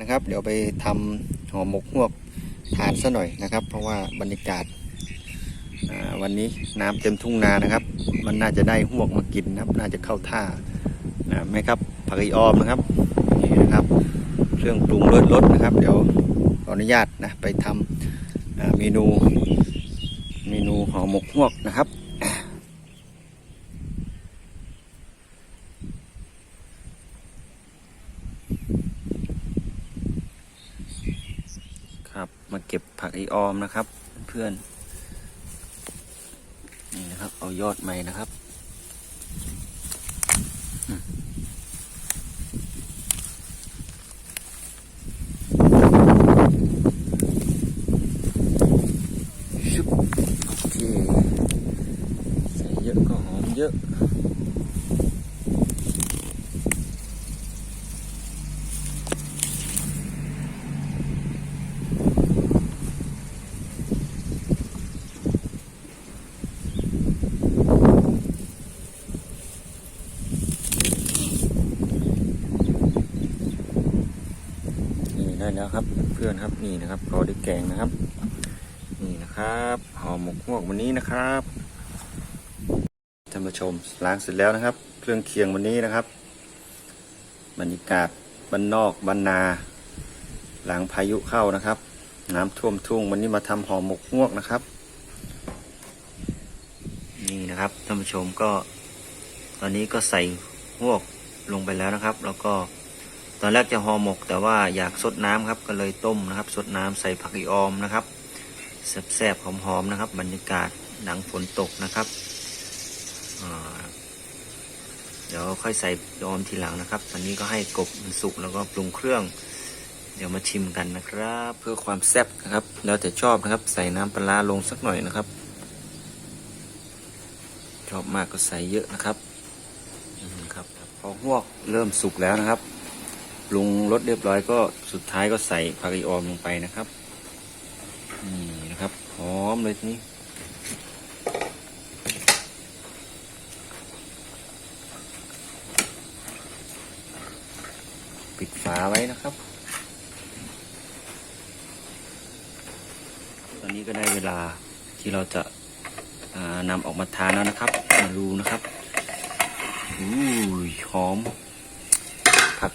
นะครับ เดี๋ยวไปทำห่อหมกฮวกทานซะหน่อยนะครับ เพราะว่าบรรยากาศวันนี้น้ำเต็มทุ่งนานะครับ มันน่าจะได้ฮวกมากินนะครับ น่าจะเข้าท่านะไหมครับผักอีออมนะครับนี่นะครับ เครื่องปรุงรสรสนะครับ เดี๋ยวขออนุญาตนะไปทำอ่าเมนู เมนูห่อหมกฮวกนะครับ ครับ มาเก็บผักอีออมนะครับ เพื่อนนี่นะครับ เอายอดใหม่นะครับชุบโอเคใส่เยอะก็หอมเยอะ นี่ ได้แล้วครับ เพื่อนครับนี่นะครับพอได้แกงนะครับ นี่นะครับห่อหมกฮวกวันนี้นะครับท่านผู้ชมล้างเสร็จแล้วนะครับ เครื่องเคียงวันนี้นะครับ บรรยากาศบ้านนอกบ้านนา หลังพายุเข้านะครับ น้ำท่วมทุ่งวันนี้มาทำห่อหมกฮวกนะครับ นี่นะครับท่านผู้ชมก็ ตอนนี้ก็ใส่ฮวกลงไปแล้วนะครับ แล้วก็ ตอนแรกจะห่อหมก แต่ว่าอยากสดน้ำครับก็เลยต้มนะครับสดน้ำใส่ผักอีออมนะครับแซ่บๆหอมๆนะครับ บรรยากาศหลังฝนตกนะครับเดี๋ยวค่อยใส่ออมทีหลังนะครับตอนนี้ก็ให้กบมันสุกแล้วก็ปรุงเครื่อง เดี๋ยวมาชิมกันนะครับ เพื่อความแซ่บนะครับ แล้วแต่ชอบนะครับ ใส่น้ำปลาลงสักหน่อยนะครับ ชอบมากก็ใส่เยอะนะครับครับพอหวกเริ่มสุกแล้วนะครับ ปรุงรสเรียบร้อยก็สุดท้ายก็ใส่ผักอีออมลงไปนะครับนี่นะครับหอมเลยทีนี้ปิดฝาไว้นะครับ ตอนนี้ก็ได้เวลาที่เราจะานำออกมาทานแล้วนะครับ มาดูนะครับอู้หอม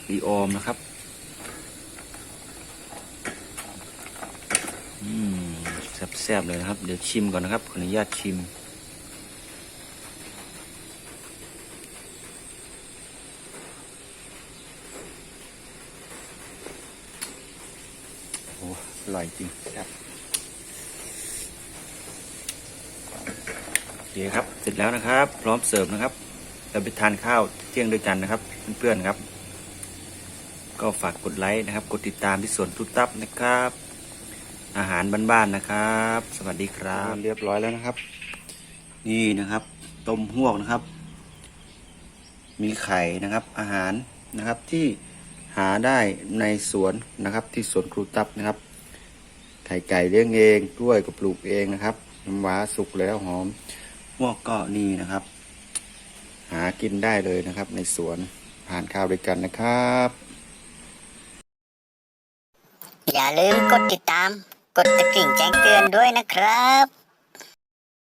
อีออมนะครับ อืมแซ่บๆเลยนะครับ เดี๋ยวชิมก่อนนะครับ ขออนุญาตชิม โอ้อร่อยจริงครับโอเคครับ เสร็จแล้วนะครับ พร้อมเสิร์ฟนะครับ เราไปทานข้าวเที่ยงด้วยกันนะครับ เพื่อนๆครับ ก็ฝากกดไลค์นะครับ กดติดตามที่สวนทุตับนะครับ อาหารบ้านๆนะครับ สวัสดีครับ เรียบร้อยแล้วนะครับ นี่นะครับ ต้มหวกนะครับ มีไข่นะครับ อาหารนะครับที่หาได้ในสวนนะครับ ที่สวนครูตับนะครับ ไข่ไก่เลี้ยงเองกล้วยก็ปลูกเองนะครับน้ำว้าสุกแล้วหอมหวกก็นี่นะครับ หากินได้เลยนะครับ ในสวนผ่านข้าวด้วยกันนะครับ อย่าลืมกดติดตาม กดกระดิ่งแจ้งเตือนด้วยนะครับ